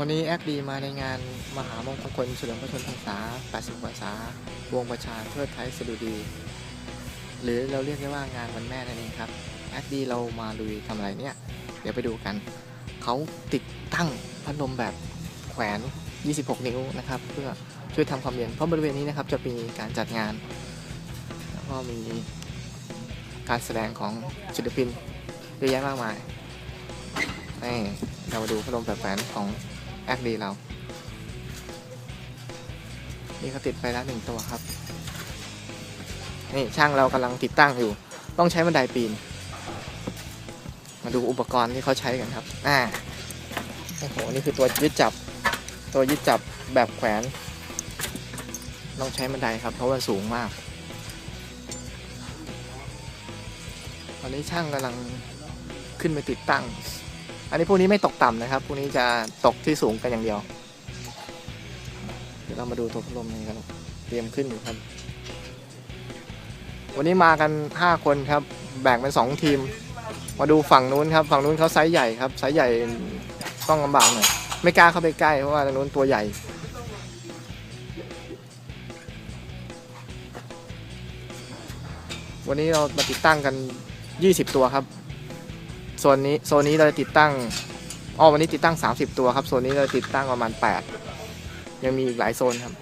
วันนี้แอคดีมาในงานมหามงคลเฉลิมพระชนมพรรษา 80 พรรษาวงประชาเทิดไทยสดุดี หรือเราเรียกได้ว่างานวันแม่นั่นเองครับแอคดีเรามาลุยทำอะไรเนี่ย เดี๋ยวไปดูกัน เขาติดตั้งพัดลมแบบแขวน 26 นิ้วนะครับ เพื่อช่วยทำความเย็นเพราะบริเวณนี้นะครับจะมีการจัดงาน แล้วก็มีการแสดงของศิลปินเยอะแยะมากมายนี่เรามาดูพัดลมแบบแขวนของ แอคดีเรา นี่เขาติดไปแล้วหนึ่งตัวครับ นี่ช่างเรากำลังติดตั้งอยู่ ต้องใช้บันไดปีน มาดูอุปกรณ์ที่เขาใช้กันครับ อ่า โอ้โห นี่คือตัวยึดจับ ตัวยึดจับแบบแขวน ต้องใช้บันไดครับ เพราะว่าสูงมาก ตอนนี้ช่างกำลังขึ้นไปติดตั้ง อันนี้พวกนี้ไม่ตกต่ำนะครับ พวกนี้จะตกที่สูงกันอย่างเดียว เดี๋ยวเรามาดูตัวพัดลมกัน เตรียมขึ้นอยู่ครับ วันนี้มากัน 5 คนครับ แบ่งเป็น 2 ทีม มาดูฝั่งนู้นครับ ฝั่งนู้นเขาไซส์ใหญ่ครับ ไซส์ใหญ่ต้องลำบากหน่อย ไม่กล้าเข้าไปใกล้เพราะว่าทางนู้นตัวใหญ่วันนี้เรามาติดตั้งกัน 20 ตัวครับ โซนนี้โซนนี้เราจะติดตั้งอ๋อวันนี้ติดตั้ง 30 ตัวครับโซนนี้เราติดตั้งประมาณ 8 ยังมีอีกหลายโซนครับ